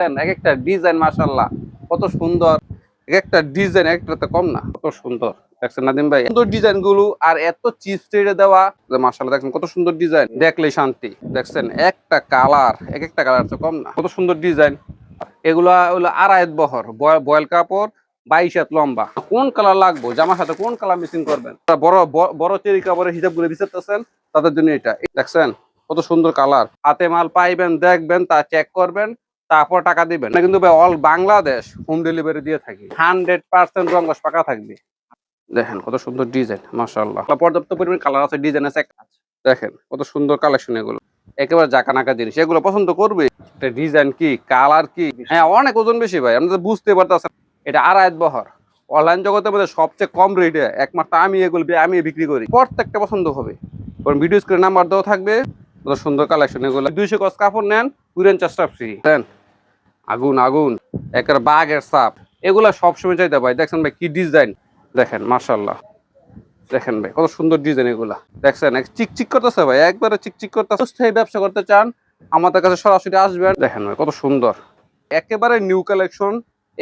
এক একটা ডিজাইন মাশাল্লাহ কত সুন্দর। এক একটা ডিজাইন একটা তো কম না, কত সুন্দর। দেখছেন নাদিম ভাই? সুন্দর ডিজাইনগুলো আর এত চিপ স্টেটে দেওয়া মাশাল্লাহ দেখছেন কত সুন্দর ডিজাইন দেখলেই শান্তি। দেখছেন, একটা কালার এক একটা কালার তো কম না, কত সুন্দর ডিজাইন এগুলা হলো আড়াইত বহর, বয়- বয়েল কাপড়, বাইশ হাত লম্বা। কোন কালার লাগবো? জামার সাথে কোন কালার মিসিং করবেন? বড় বড় চেরি কাপড়ের হিসাব করে বিচারতেছেন তাদের জন্য এটা। দেখছেন, কত সুন্দর কালার হাতে মাল পাইবেন, দেখবেন, তা চেক করবেন তারপর টাকা দিবেন কিন্তু অল বাংলাদেশ হোম ডেলিভারি দিয়ে থাকি। হান্ড্রেড পার্সেন্ট রঙ্গস পাকা থাকবে। দেখেন, কত সুন্দর ডিজাইন মাশাআল্লাহ। পর্যাপ্ত পরিমাণ কালার আছে ডিজাইন আছে দেখেন, কত সুন্দর কালেকশন এগুলো। একেবারে জাকা নাকা জিনিস। এগুলো পছন্দ করবে? ডিজাইন কি? কালার কি? হ্যাঁ অনেক ওজন বেশি ভাই। আমরা বুঝতে পারতেছেন। এটা আড়াইত বহর। অনলাইন জগতের মধ্যে সবচেয়ে কম রেটে একমাত্র আমি এগুলো আমি বিক্রি করি। প্রত্যেকটা পছন্দ হবে। কারণ ভিডিও স্ক্রিন নাম্বার দেওয়া থাকবে। কত সুন্দর কালেকশন এগুলো। দুইশো গজ কাপড় নেন কুরেন চাষটা ফ্রি আগুন আগুন, একের বাঘের সাপ। এগুলা সবসময় চাইতে ভাই। দেখছেন ভাই, কি ডিজাইন দেখেন মার্শাল্লাহ দেখেন ভাই, কত সুন্দর ডিজাইন এগুলা। দেখছেন চিকচিক করতেছে ভাই, একবারে চিকচিক করতেছে। স্থায়ী ব্যবসা করতে চান, আমাদের কাছে সরাসরি আসবেন। দেখেন ভাই, কত সুন্দর। একেবারে নিউ কালেকশন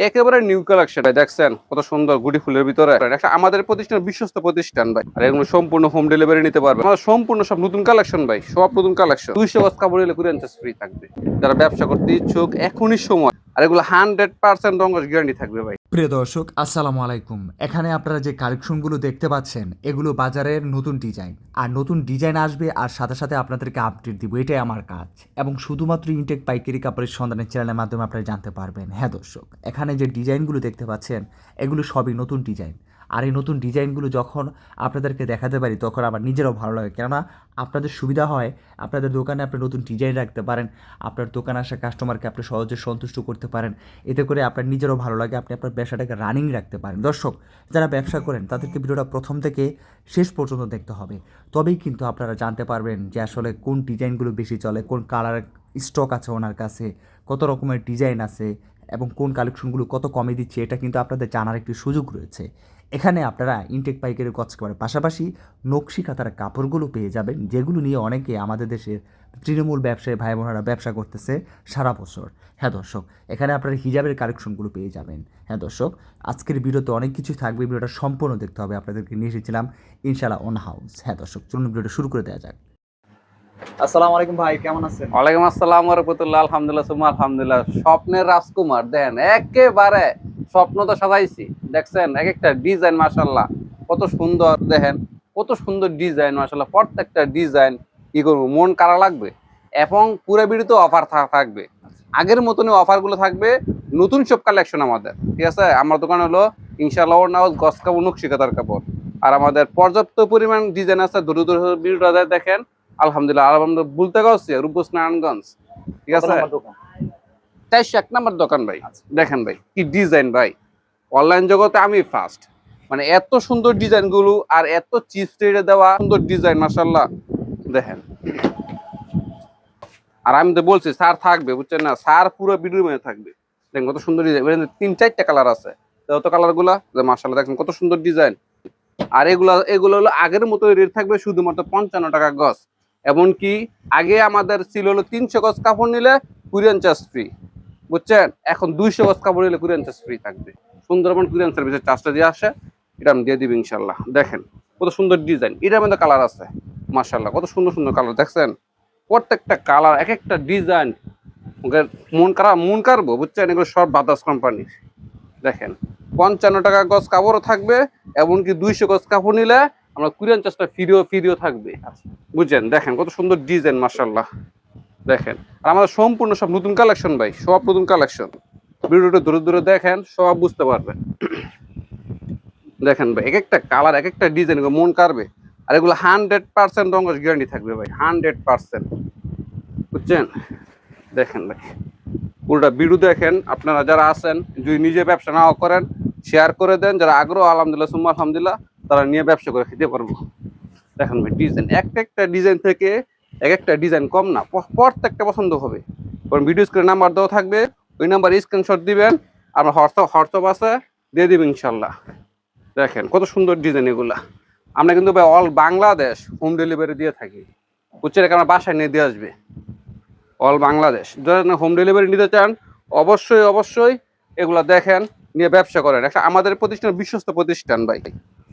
একেবারে নিউ কালেকশন ভাই, দেখছেন? কত সুন্দর গুটি ফুলের ভিতরে। একটা আমাদের প্রতিষ্ঠান বিশ্বস্ত প্রতিষ্ঠান ভাই। আর এগুলো সম্পূর্ণ হোম ডেলিভারি নিতে পারবে। আমাদের সম্পূর্ণ সব নতুন কালেকশন ভাই, সব নতুন কালেকশন দুইশো গজ কাপড় নিলে কুড়ি ফ্রি থাকবে। যারা ব্যবসা করতে ইচ্ছুক, এখনই সময়। আর এগুলো হান্ড্রেড পার্সেন্ট রঙ্গস গ্যারান্টি থাকবে ভাই। প্রিয় দর্শক, আসসালামু আলাইকুম। এখানে আপনারা যে কালেকশনগুলো দেখতে পাচ্ছেন, এগুলো বাজারের নতুন ডিজাইন। আর নতুন ডিজাইন আসবে, আর সাথে সাথে আপনাদেরকে আপডেট দিব, এটাই আমার কাজ। এবং শুধুমাত্র ইনটেক পাইকারি কাপড়ের সন্ধানের চ্যানেলের মাধ্যমে আপনারা জানতে পারবেন। হ্যাঁ দর্শক, এখানে যে ডিজাইনগুলো দেখতে পাচ্ছেন, এগুলো সবই নতুন ডিজাইন। আর এই নতুন ডিজাইনগুলো যখন আপনাদেরকে দেখাতে পারি, তখন আমার নিজেরও ভালো লাগে। কেননা আপনাদের সুবিধা হয়, আপনাদের দোকানে আপনি নতুন ডিজাইন রাখতে পারেন, আপনার দোকানে আসা কাস্টমারকে আপনি সহজে সন্তুষ্ট করতে পারেন, এতে করে আপনার নিজেরও ভালো লাগে, আপনি আপনার ব্যবসাটাকে রানিং রাখতে পারেন। দর্শক, যারা ব্যবসা করেন, তাদেরকে ভিডিওটা প্রথম থেকে শেষ পর্যন্ত দেখতে হবে। তবেই কিন্তু আপনারা জানতে পারবেন যে আসলে কোন ডিজাইনগুলো বেশি চলে, কোন কালার স্টক আছে ওনার কাছে, কত রকমের ডিজাইন আছে এবং কোন কালেকশনগুলো কত কমে দিচ্ছে, এটা কিন্তু আপনাদের জানার একটি সুযোগ রয়েছে। এখানে আপনারা ইনটেক পাইকারি কচ করার পাশাপাশি নকশি কাতার কাপড়গুলো পেয়ে যাবেন, যেগুলো নিয়ে অনেকে আমাদের দেশের তৃণমূল ব্যবসায়ী ভাই বোনেরা ব্যবসা করতেছে সারা বছর। হ্যাঁ দর্শক, এখানে আপনারা হিজাবের কালেকশনগুলো পেয়ে যাবেন। হ্যাঁ দর্শক, আজকের ভিডিওতে অনেক কিছু থাকবে, ভিডিওটা সম্পূর্ণ দেখতে হবে, আপনাদেরকে নিয়ে এসেছিলাম ইনশাল্লাহ অন হাউস হ্যাঁ দর্শক, চলুন ভিডিওটা শুরু করে দেওয়া যাক। আসসালামু আলাইকুম ভাই, কেমন আছেন? ওয়ালাইকুম আসসালাম রহমতুল্লাহ, আলহামদুলিল্লাহ সুমা আলহামদুলিল্লাহ। স্বপ্নের রাজকুমার দেন একেবারে স্বপ্ন তো সাজাইছি, দেখছেন? এক একটা ডিজাইন মাশাল্লাহ কত সুন্দর, দেখেন, কত সুন্দর ডিজাইন প্রত্যেকটা ডিজাইন কি মন কারা লাগবে, এবং পুরো বিড়িতে অফার থাকবে। আগের মতনই অফারগুলো থাকবে, নতুন সব কালেকশন আমাদের, ঠিক আছে? আমার দোকান হলো ইনশাল্লাহ ওর নাও গস কাপড় নকশিকাতার কাপড়। আর আমাদের পর্যাপ্ত পরিমাণ ডিজাইন আছে দূর দূর দেখেন আলহামদুলিল্লাহ আলহামদুলিল্লাহ বলতে গেছি নারায়ণগঞ্জ ঠিক আছে? চারশো এক নম্বর দোকান ভাই আচ্ছা। দেখেন ভাই কি ডিজাইন ভাই। অনলাইন জগতে আমি ফার্স্ট মানে এত সুন্দর ডিজাইনগুলো আর এত চিপ রেটে দেওয়া সুন্দর ডিজাইন মাসাল্লাহ দেখেন। আর আমি তো বলছি স্যার থাকবে বুঝছেন না? স্যার পুরো ভিডিও মধ্যে থাকবে। দেখেন কত সুন্দর ডিজাইন। তিন চারটা কালার আছে। যত কালারগুলা মাসাল্লাহ দেখেন কত সুন্দর ডিজাইন। আর এগুলা এগুলো হলো আগের মতো রেট থাকবে শুধুমাত্র পঞ্চান্ন টাকা গজ। এমনকি আগে আমাদের ছিল হলো তিনশো গজ কাপড় নিলে কুরিয়ান চার্জ ফ্রি বুঝছেন? এখন দুইশো গজ কাপড় নিলে কুরিয়ান চার্জ ফ্রি থাকবে। সুন্দরবন কুরিয়ান সার্ভিসের চার্জটা দিয়ে আসে, এটা আমি দিয়ে দিবি ইনশাল্লাহ। দেখেন, কত সুন্দর ডিজাইন এটার মধ্যে কালার আছে। মার্শাল্লাহ কত সুন্দর সুন্দর কালার দেখছেন? প্রত্যেকটা কালার এক একটা ডিজাইন মন কারা মন কারবো বুঝছেন? এগুলো সব বাতাস কোম্পানির দেখেন, পঞ্চান্ন টাকা গজ কাপড়ও থাকবে, এমনকি দুইশো গজ কাপড় নিলে আমরা কুরিয়ান চাষটা ফিরিও ফিরিও থাকবে। বুঝছেন? দেখেন কত সুন্দর ডিজাইন মার্শাল্লাহ দেখেন। আর আমাদের সম্পূর্ণ সব নতুন কালেকশন ভাই সব নতুন কালেকশন। ভিডিওটা দূরে দূরে দেখেন সব বুঝতে পারবেন। দেখেন ভাই এক একটা কালার এক একটা ডিজাইন মন কারবে আর এগুলো হান্ড্রেড পার্সেন্ট রঙ গ্যারান্টি থাকবে ভাই হান্ড্রেড পার্সেন্ট। বুঝছেন? দেখেন ভাই পুরোটা ভিডিও দেখেন। আপনারা যারা আছেন যদি নিজে ব্যবসা নাও করেন শেয়ার করে দেন। যারা আগ্রহ আলহামদুলিল্লাহ সুম্মা আলহামদুলিল্লাহ। তারা নিয়ে ব্যবসা করে খেতে পারব। দেখেন ভাই ডিজাইন একটা একটা ডিজাইন থেকে এক একটা ডিজাইন কম না প্রত্যেকটা পছন্দ হবে। কারণ ভিডিও স্ক্রিন নাম্বার দেওয়া থাকবে, ওই নাম্বার স্ক্রিনশট দিবেন আপনার হোয়াটসঅ্যাপ হোয়াটসঅ্যাপ আছে, দিয়ে দিবেন ইনশাল্লাহ। দেখেন কত সুন্দর ডিজাইন এগুলা। আমরা কিন্তু ভাই অল বাংলাদেশ হোম ডেলিভারি দিয়ে থাকি। বুঝছেন? এখানে বাসায় নিয়ে দিয়ে আসবে। অল বাংলাদেশ। যারা হোম ডেলিভারি নিতে চান, অবশ্যই অবশ্যই এগুলা দেখেন। নিয়ে ব্যবসা করেন। একটা আমাদের প্রতিষ্ঠান বিশ্বস্ত প্রতিষ্ঠান ভাই।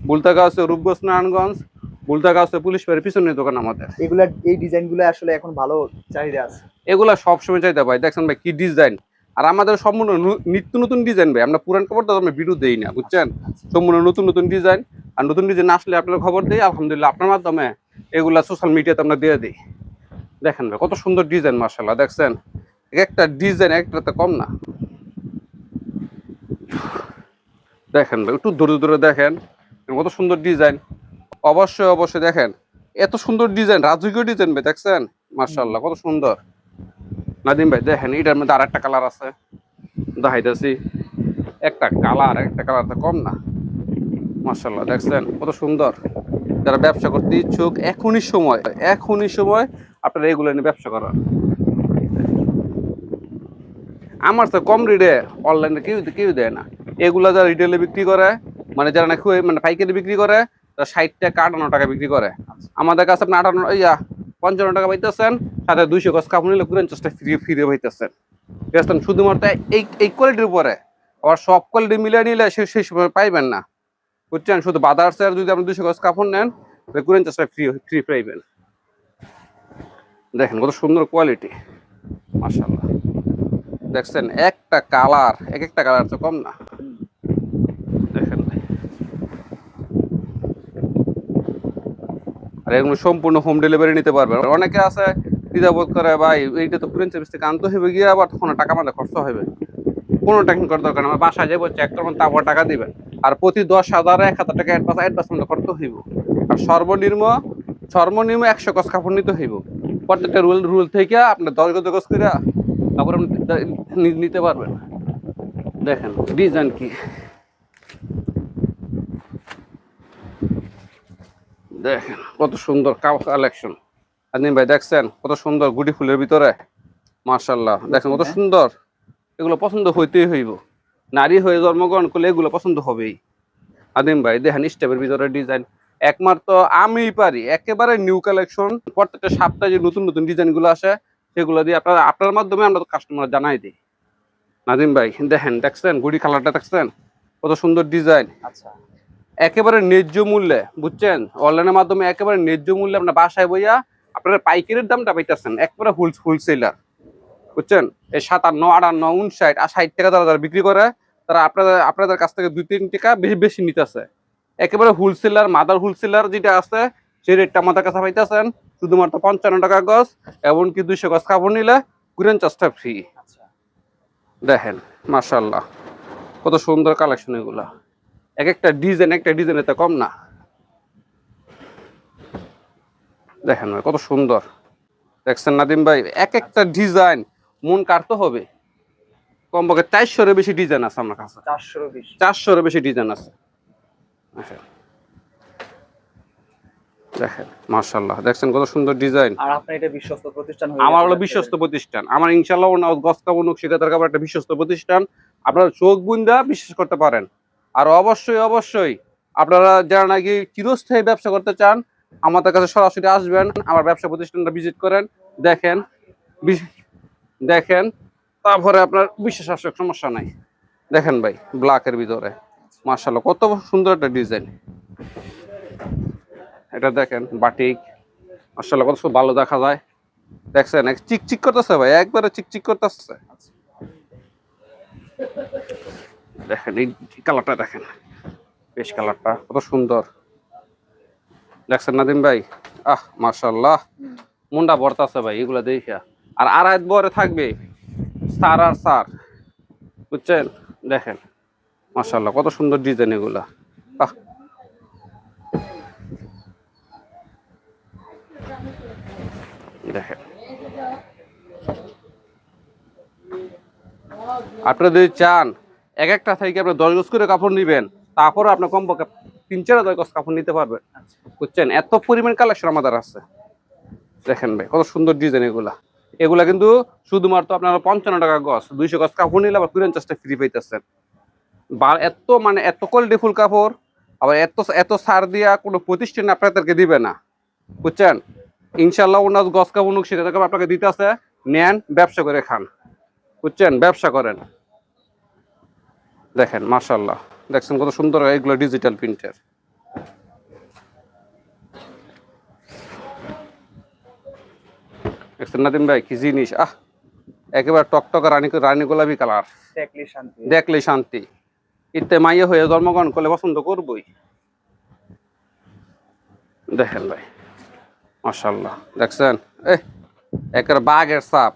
বুলতাগা আছে রূপগঞ্জ নারায়ণগঞ্জ বুলতাগা আছে পুলিশ বাড়ির পিছনের দোকান আমাদের। এগুলা এই ডিজাইনগুলো আসলে এখন ভালো চাহিদা আছে। এগুলা সবসময় চাইতে ভাই। দেখছেন ভাই কি ডিজাইন। আর আমাদের সম্পূর্ণ নু- নিত্য নতুন ডিজাইন ভাই। আমরা পুরান খবর তো আমরা ভিডিও দেই না বুঝছেন? সম্পূর্ণ নতুন নতুন ডিজাইন। আর নতুন ডিজাইন আসলে আপনার খবর দিই আলহামদুলিল্লাহ আপনার মাধ্যমে এগুলা সোশ্যাল মিডিয়াতে আমরা দিয়ে দিই। দেখেন ভাই কত সুন্দর ডিজাইন মার্শাল্লাহ দেখছেন? একটা ডিজাইন একটা তো কম না। দেখেন ভাই, একটু দূরে দূরে দেখেন। কত সুন্দর ডিজাইন। অবশ্যই অবশ্যই দেখেন। এত সুন্দর ডিজাইন, রাজকীয় ডিজাইন ভাই, দেখছেন? মার্শাল্লাহ কত সুন্দর। নাদিম ভাই, দেখেন, এটার মধ্যে আর একটা কালার আছে। দেখাইতেছি। একটা কালার একটা কালার তো কম না। মার্শাল্লাহ দেখছেন? কত সুন্দর। যারা ব্যবসা করতে ইচ্ছুক, এখনই সময় এখনই সময় আপনারা এগুলো নিয়ে ব্যবসা করার। আমার তো কম রেটে অনলাইনে কেউ কেউ দেয় না। এগুলা যারা রিটেলে বিক্রি করে মানে যারা নাকি মানে পাইকারি বিক্রি করে, তারা ষাট টাকা আটান্ন টাকা বিক্রি করে। আমাদের কাছে আপনি আটান্ন ইয়া পঞ্চান্ন টাকা পাইতেছেন, সাথে দুইশো গজ কাপড় নিলে পঞ্চাশটা ফ্রি ফ্রি পাইতেছেন। ঠিক শুধুমাত্র এই এই কোয়ালিটির উপরে। আবার সব কোয়ালিটি মিলিয়ে নিলে সে সেই সময় পাইবেন না। বুঝছেন? শুধু বাদার্সের যদি আপনি দুইশো গজ কাপড় নেন, তাহলে পঞ্চাশটা ফ্রি ফ্রি পাইবেন। দেখেন কত সুন্দর কোয়ালিটি মাশাল্লাহ দেখছেন, একটা কালার, এক একটা কালার তো কম না। দেখেন। আর এগুলো সম্পূর্ণ হোম ডেলিভারি নিতে পারবেন। অনেকে আছে, দ্বিধাবোধ করে, ভাই, এইটা তো সার্ভিস থেকে আনতে হবে গিয়ে, আবার তখন টাকা আমাদের খরচ হবে কোনো টেনশন করার দরকার আমার বাসায় যাব চেক করবেন তারপর টাকা দিবেন। আর প্রতি দশ হাজার এক হাজার টাকা অ্যাডভান্স অ্যাডভান্স আমাদের করতে হইব। আর সর্বনিম্ন সর্বনিম্ন একশো গজ কাপড় নিতে হইব। প্রত্যেকটা রুল রুল থেকে আপনার দশ গজ গজ করে কাপড় আপনি নিতে পারবেন। দেখেন ডিজাইন কি? দেখেন কত সুন্দর কালেকশন। আদিন ভাই দেখছেন? কত সুন্দর গুটি ফুলের ভিতরে। মার্শাল্লাহ দেখেন কত সুন্দর। এগুলো পছন্দ হইতেই হইব। নারী হয়ে জন্মগ্রহণ করলে এগুলো পছন্দ হবেই। আদিম ভাই দেখেন স্টেপের ভিতরে ডিজাইন। একমাত্র আমি পারি। একেবারে নিউ কালেকশন। প্রত্যেকটা সপ্তাহে যে নতুন নতুন ডিজাইনগুলো আসে সেগুলো দিয়ে আপনার আপনার মাধ্যমে আমরা কাস্টমার জানাই দিই। নাদিম ভাই দেখেন দেখছেন? গুড়ি কালারটা দেখছেন? কত সুন্দর ডিজাইন আচ্ছা। একেবারে ন্যায্য মূল্যে বুঝছেন? অনলাইনের মাধ্যমে একেবারে ন্যায্য মূল্যে আপনার বাসায় বইয়া আপনারা পাইকারির দামটা পাইতেছেন একবারে হোল হোলসেলার বুঝছেন? এই সাতান্ন আটান্ন উনষাট আর ষাট টাকা যারা যারা বিক্রি করে তারা আপনাদের আপনাদের কাছ থেকে দুই তিন টাকা বেশি বেশি নিতেছে। একেবারে হোলসেলার মাদার হোলসেলার যেটা আছে সেই রেটটা আমাদের কাছে পাইতেছেন। শুধুমাত্র পঞ্চান্ন টাকা গজ এমনকি দুইশো গজ কাপড় নিলে কুড়েন চার্জটা ফ্রি দেখেন মার্শাল্লাহ কত সুন্দর কালেকশন এগুলা। এক একটা ডিজাইন একটা ডিজাইন এতে কম না। দেখেন ভাই, কত সুন্দর। দেখছেন নাদিম ভাই এক একটা ডিজাইন মন কাটতে হবে। কমপক্ষে চারশোর বেশি ডিজাইন আছে আমার কাছে। চারশোর বেশি ডিজাইন আছে। আচ্ছা। দেখেন মার্শাল্লাহ দেখছেন কত সুন্দর ডিজাইন। আর আপনার এটা বিশ্বস্ত প্রতিষ্ঠান আমার হলো বিশ্বস্ত প্রতিষ্ঠান। আমার ইনশাল্লাহ ওনা গস কাবনুক শিকাতার কাপড় একটা বিশ্বস্ত প্রতিষ্ঠান। আপনারা চোখ বুন্দা বিশ্বাস করতে পারেন। আর অবশ্যই অবশ্যই আপনারা যারা নাকি চিরস্থায়ী ব্যবসা করতে চান আমাদের কাছে সরাসরি আসবেন আমার ব্যবসা প্রতিষ্ঠানটা ভিজিট করেন দেখেন দেখেন তারপরে আপনার বিশ্বাস আসবে সমস্যা নাই। দেখেন ভাই ব্ল্যাকের ভিতরে। মার্শাল্লাহ কত সুন্দর একটা ডিজাইন। এটা দেখেন, বাটিক। মার্শাল্লাহ কত ভালো দেখা যায়। দেখছেন? চিকচিক করতেছে ভাই, একবারে চিকচিক করতেছে। দেখেন, এই কালারটা দেখেন। বেশ কালারটা, কত সুন্দর। দেখছেন নাদিম ভাই? আহ মার্শাল্লাহ মুন্ডা ভরতাছে ভাই, এগুলা দেখা আর আড়াই বরে থাকবে সার আর সার বুঝছেন? দেখেন মার্শাল্লাহ কত সুন্দর ডিজাইন এগুলা। আহ দেখেন। আপনারা যদি চান, এক একটা থেকে আপনি দশ গজ করে কাপড় নিবেন তারপর আপনি কমপক্ষে তিন চার দশ গজ কাপড় নিতে পারবেন। বুঝছেন? এত পরিমাণ কালেকশন আমাদের আছে। দেখেন ভাই, কত সুন্দর ডিজাইন এগুলা। এগুলা কিন্তু শুধুমাত্র আপনার পঞ্চান্ন টাকা গজ, দুইশো গজ কাপড় নিলে আবার কুড়ি ফ্রি পাইতেছেন। বা এত মানে এত কোয়ালিটি ফুল কাপড়, আবার এত এত সার দিয়া কোনো প্রতিষ্ঠান আপনাদেরকে দিবে না। বুঝছেন? ইনশাল্লাহ ওনার গজ কাপড় সেটা আপনাকে দিতে আছে। নেন ব্যবসা করে খান। বুঝছেন? ব্যবসা করেন। দেখেন মাশাল্লাহ দেখছেন কত সুন্দর এগুলো ডিজিটাল প্রিন্টের দেখছেন নাদিম ভাই কি জিনিস? আহ! একেবারে টকটকা রানী রানী গোলাপি কালার। দেখলে শান্তি। ইতে মাইয়ে হয়ে জন্মগ্রহণ করলে পছন্দ করবই। দেখেন ভাই। মাশাল্লাহ দেখছেন? এ একের বাঘের সাপ।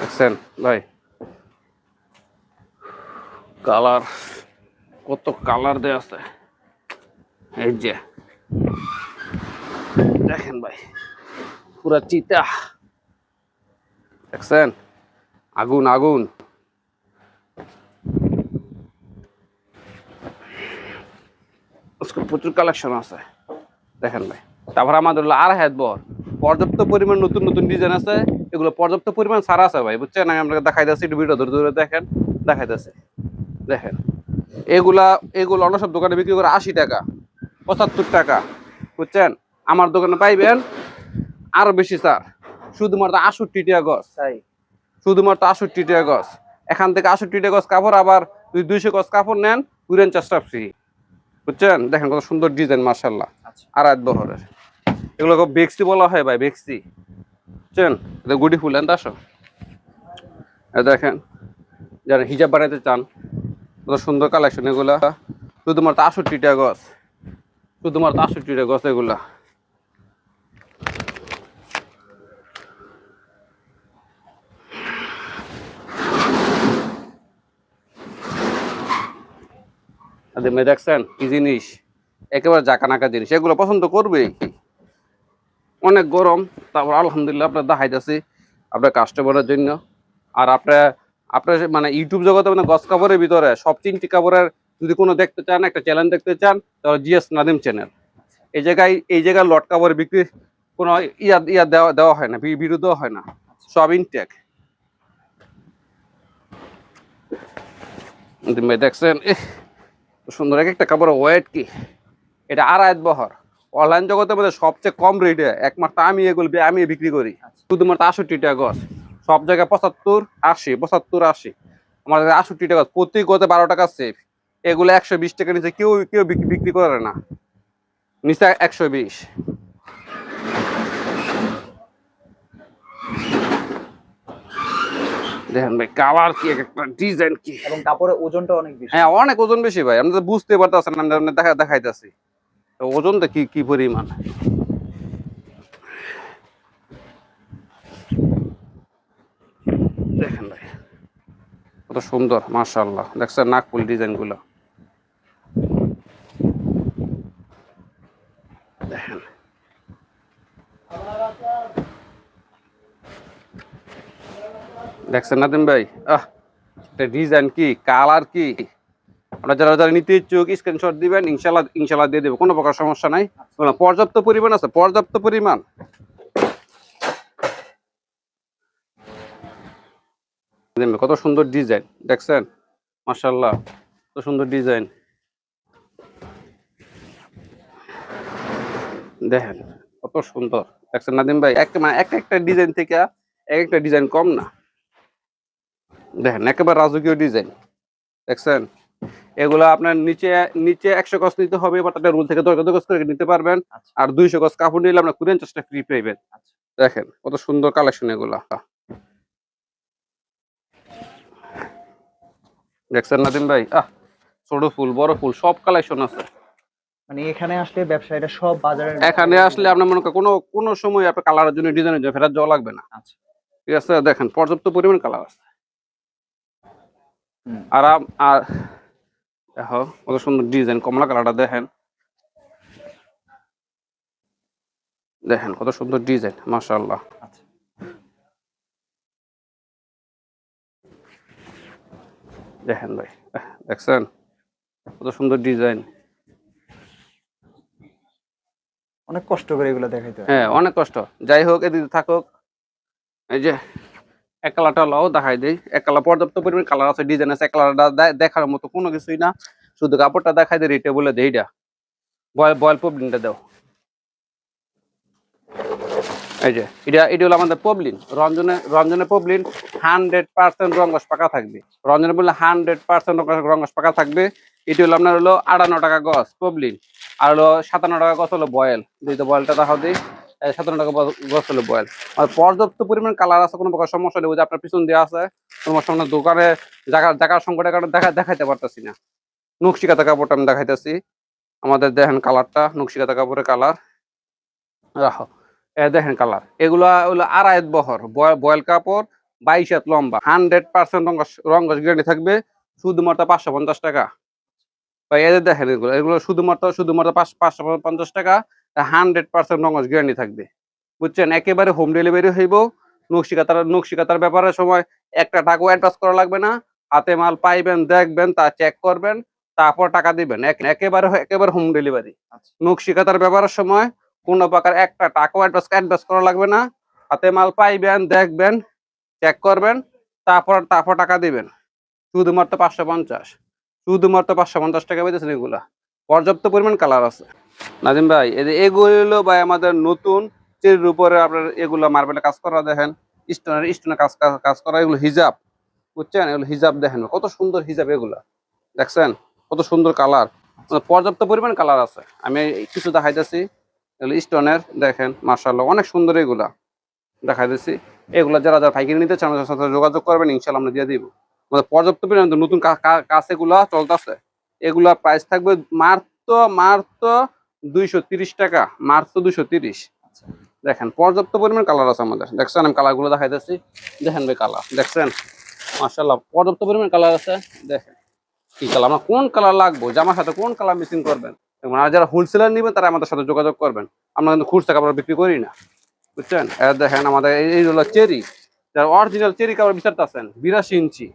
দেখছেন? ভাই। কালার, কত কালার দেওয়া আছে। এই যে। দেখেন ভাই, পুরা চিতা। দেখছেন? আগুন আগুন। প্রচুর কালেকশন আছে দেখেন ভাই তারপর আমাদের হলো আর হাত বর পর্যাপ্ত পরিমাণ নতুন নতুন ডিজাইন আছে এগুলো পর্যাপ্ত পরিমাণ সারা আছে ভাই বুঝছেন আমি আপনাকে দেখাই দিচ্ছি একটু ভিডিও ধরে ধরে দেখেন দেখাই দিচ্ছি দেখেন এগুলা এগুলো অন্য সব দোকানে বিক্রি করে আশি টাকা পঁচাত্তর টাকা বুঝছেন আমার দোকানে পাইবেন আরও বেশি স্যার শুধুমাত্র আষট্টি টাকা গছ তাই শুধুমাত্র আষট্টি টাকা গছ এখান থেকে আষট্টি টিয়া গছ কাপড় আবার যদি দুইশো গছ কাপড় নেন কুড়েন চাষটা ফ্রি বুঝছেন? দেখেন কত সুন্দর ডিজাইন মার্শাল্লাহ আচ্ছা। আর এক বহরের। এগুলো বেক্সি বলা হয় ভাই বেক্সি। বুঝছেন? এটা গুডি ফুল এন আসো দেখেন যারা হিজাব বানাইতে চান কত সুন্দর কালেকশন এগুলা। শুধুমাত্র আষট্টি টাকা গছ। শুধুমাত্র আষট্টি টাকা গছ এগুলা। মেয়ে দেখছেন, কি জিনিস? একেবারে জাকানাকা জিনিস। এগুলো পছন্দ করবেই। অনেক গরম, তারপর আলহামদুলিল্লাহ আপনার দেখাইতেছি আপনার কাস্টমারের জন্য। আর আপনার আপনার মানে ইউটিউব জগতে মানে গছ কাপড়ের ভিতরে সব তিনটি কাপড়ের যদি কোনো দেখতে চান, একটা চ্যানেল দেখতে চান, তাহলে জিএস নাদিম চ্যানেল এই জায়গায় এই জায়গায় লট কাপড় বিক্রি কোনো ইয়া ইয়া দেওয়া দেওয়া হয় না, বি- ভিডিও হয় না। সব ইনটেক দেখছেন সুন্দর এক একটা কাপড়ের ওয়েট কি? এটা আড়াই বহর। অনলাইন জগতের মধ্যে সবচেয়ে কম রেটে একমাত্র আমি এগুলো আমি বিক্রি করি। শুধুমাত্র আষট্টি টাকা গছ সব জায়গায় পঁচাত্তর আশি পঁচাত্তর আশি। আমাদের আষট্টি টাকা প্রতি গতে বারো টাকা সেফ এগুলো একশো বিশ টাকা নিচে কেউ কেউ বিক্রি বিক্রি করে না। নিচে একশো বিশ। দেখেন ভাই কালার কি একটা ডিজাইন কি? এবং কাপড়ের ওজনটা অনেক বেশি। হ্যাঁ অনেক ওজন বেশি ভাই আপনি তো বুঝতে পারতেছেন আমি আপনি দেখা দেখাইতেছি। ওজনটা কি কি পরিমাণ? দেখেন ভাই কত সুন্দর মাশাআল্লাহ। দেখছেন নাকপুল ডিজাইন দেখছেন না নাদিম ভাই? আহ, এটা ডিজাইন কি? কালার কি? আপনারা যারা যারা নিতে ইচ্ছুক স্ক্রিনশট দিবেন ইনশাল্লাহ ইনশাল্লাহ দিয়ে দেবো। কোনো প্রকার সমস্যা নাই। পর্যাপ্ত পরিমাণ আছে, পর্যাপ্ত পরিমাণ। কত সুন্দর ডিজাইন দেখছেন? মাশাল্লাহ কত সুন্দর ডিজাইন দেখেন, কত সুন্দর। দেখছেন নাদিম ভাই, এক মানে এক একটা ডিজাইন থেকে এক একটা ডিজাইন কম না। দেখেন একেবারে রাজকীয় ডিজাইন দেখছেন? এগুলো আপনার নিচে নিচে একশো গজ নিতে হবে বা তাদের রুল থেকে দশ গজ করে নিতে পারবেন। আচ্ছা। আর দুইশো গজ কাপড় নিলে আপনার কুড়িয়ান চাষটা ফ্রি পাইবেন। দেখেন কত সুন্দর কালেকশন এগুলা। দেখছেন নাদিম ভাই? আহ ছোট ফুল বড় ফুল সব কালেকশন আছে। মানে এখানে আসলে ব্যবসায়ীরা সব বাজারে এখানে আসলে আপনার মনে করেন কোনো কোনো সময় আপনার কালারের জন্য ডিজাইনের জন্য ফেরার যাওয়া লাগবে না। আচ্ছা। ঠিক আছে? দেখেন পর্যাপ্ত পরিমাণ কালার আছে। আর আর দেখো কত সুন্দর ডিজাইন কমলা কালারটা দেখেন। দেখেন কত সুন্দর ডিজাইন মাশাআল্লাহ। আচ্ছা। দেখেন ভাই দেখছেন? কত সুন্দর ডিজাইন অনেক কষ্ট করে এগুলো দেখাইতে হ্যাঁ অনেক কষ্ট। যাই হোক এদিকে থাকুক। এই যে এক কালারটা লও, দেখাই দেই। এক কালার পর্যাপ্ত পরিমাণ কালার আছে ডিজাইন আছে এক কালারটা দেখার মতো কোনো কিছুই না। শুধু কাপড়টা দেখাই দেয় রেটে বলে দেই এটা বয়েল বয়েল পবলিনটা দাও। এই যে, এটা এটা হলো আমাদের পবলিন রঞ্জনে রঞ্জনে পবলিন হান্ড্রেড পার্সেন্ট রঙ্গস পাকা থাকবে। রঞ্জনে বললে হান্ড্রেড পার্সেন্ট রঙ্গস পাকা থাকবে। এটি হলো আপনার হলো আটান্ন টাকা গছ পবলিন আর হলো সাতান্ন টাকা গছ হলো বয়েল। দুইটা বয়েলটা দেখা দিই। সাতান্ন টাকা গছ হলো বয়েল। আর পর্যাপ্ত পরিমাণ কালার আছে, কোনো প্রকার সমস্যা নেই যে আপনার পিছন দিয়ে আছে, কোনো সামনে দোকানে জায়গা জায়গার সংকটের কারণে দেখা দেখাইতে পারতেছি না। নকশিকাতা কাপড়টা আমি দেখাইতেছি। আমাদের দেখেন কালারটা, নকশিকাতা কাপড়ের কালার। রাখো দেখেন কালার। এগুলা হলো আড়াইত বহর, বয়- বয়েল কাপড়, বাইশ হাত লম্বা। হান্ড্রেড পার্সেন্ট রঙ্গস রঙ্গস গ্যারান্টি থাকবে, শুধুমাত্র পাঁচশো পঞ্চাশ টাকা। এদের দেখেন এগুলো এগুলো শুধুমাত্র শুধুমাত্র পাঁচ- পাঁচশো পঞ্চাশ টাকা। হান্ড্রেড পার্সেন্ট রঙ্গস গ্যারান্টি থাকবে। বুঝছেন? একেবারে হোম ডেলিভারি হইব নকশিকাতার নকশিকাতার ব্যাপারের সময় একটা টাকাও অ্যাডভান্স করা লাগবে না। হাতে মাল পাইবেন দেখবেন তা চেক করবেন তারপর টাকা দিবেন। একেবারে একেবারে হোম ডেলিভারি আচ্ছা। নকশিকাতার ব্যাপারের সময় কোনো প্রকার একটা টাকাও অ্যাডভান্স অ্যাডভান্স করা লাগবে না। হাতে মাল পাইবেন দেখবেন চেক করবেন তারপর তারপর টাকা দিবেন। শুধুমাত্র পাঁচশো পঞ্চাশ। শুধুমাত্র পাঁচশো পঞ্চাশ টাকা পেয়েছেন এগুলা। পর্যাপ্ত পরিমাণ কালার আছে। নাজিম ভাই এগুলো ভাই আমাদের নতুন চেরির উপরে আপনার এগুলো মার্বেলে কাজ করা দেখেন স্টোনের স্টোনের কাজ কাজ- করা, এগুলো হিজাব বুঝছেন? এগুলো হিজাব দেখেন, কত সুন্দর হিজাব এগুলা, দেখছেন? কত সুন্দর কালার পর্যাপ্ত পরিমাণ কালার আছে। আমি কিছু দেখাইতেছি, এগুলো স্টোনের দেখেন মার্শাল্লাহ অনেক সুন্দর এগুলা, দেখাইতেছি। এগুলা যারা যারা পাইকারি নিতে চান, আমাদের সাথে যোগাযোগ করবেন ইনশাল্লাহ আমরা দিয়ে দিব। আমাদের পর্যাপ্ত পরিমাণ নতুন কাজ এগুলা চলতেছে। এগুলা প্রাইস থাকবে মাত্র মাত্র দুইশো তিরিশ টাকা মাত্র দুইশো তিরিশ। দেখেন পর্যাপ্ত পরিমাণ কালার আছে আমাদের। দেখছেন আমি কালারগুলো দেখাইতেছি। দেখেন ভাই কালার দেখছেন? মার্শাল্লাহ পর্যাপ্ত পরিমাণ কালার আছে। দেখেন কি কালার আমরা কোন কালার লাগবে? জামার সাথে কোন কালার মিসিং করবেন? আর যারা হোলসেলার নেবেন তারা আমাদের সাথে যোগাযোগ করবেন। আমরা কিন্তু খুচরা কাপড় বিক্রি করি না। বুঝছেন? এর দেখেন আমাদের এই- এই হলো চেরি। যারা অরিজিনাল চেরি কাপড় বিচারতেছেন বিরাশি ইঞ্চি।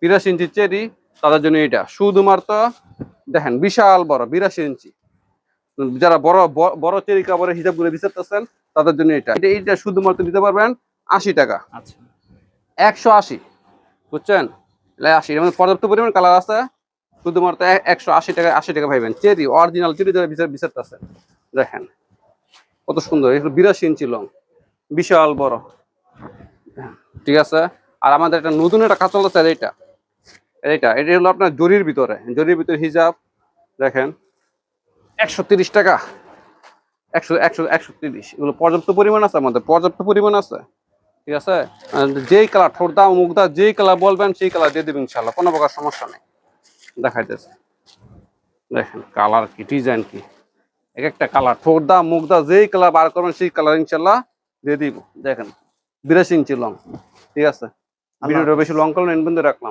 বিরাশি ইঞ্চি চেরি তাদের জন্য এটা। শুধুমাত্র দেখেন বিশাল বড় বিরাশি ইঞ্চি। যারা বড় বড় চেরি কাপড়ের হিসাবগুলো বিচারতেছেন তাদের জন্য এটা। এটা এইটা শুধুমাত্র দিতে পারবেন আশি টাকা। আচ্ছা। একশো আশি বুঝছেন? আশি এর মধ্যে পর্যাপ্ত পরিমাণ কালার আছে। শুধুমাত্র এক- একশো আশি টাকা আশি টাকা পাইবেন। চেরি অরিজিনাল চেরি যারা বিচার বিচারতেছে দেখেন কত সুন্দর এগুলো বিরাশি ইঞ্চি লং। বিশাল বড়। ঠিক আছে? আর আমাদের একটা নতুন একটা কাজ চলতেছে এইটা এইটা এটা হলো আপনার জরির ভিতরে। জরির ভিতরে হিজাব দেখেন। একশো তিরিশ টাকা। একশো একশো একশো তিরিশ। এগুলো পর্যাপ্ত পরিমাণ আছে আমাদের? পর্যাপ্ত পরিমাণ আছে? ঠিক আছে? যেই কালার ঠোঁটদা মুখদা যেই কালার বলবেন সেই কালার দিয়ে দেবেন ইনশাল্লাহ কোনো প্রকার সমস্যা নেই। দেখাইতেছে। দেখেন কালার কি ডিজাইন কি? এক একটা কালার ঠোঁটদা মুখদা যেই কালার বার করবেন সেই কালার ইনশাল্লাহ দিয়ে দিব। দেখেন বিরাশি ইঞ্চি লং ঠিক আছে? ভিডিওটা বেশি লং করলে রাখলাম।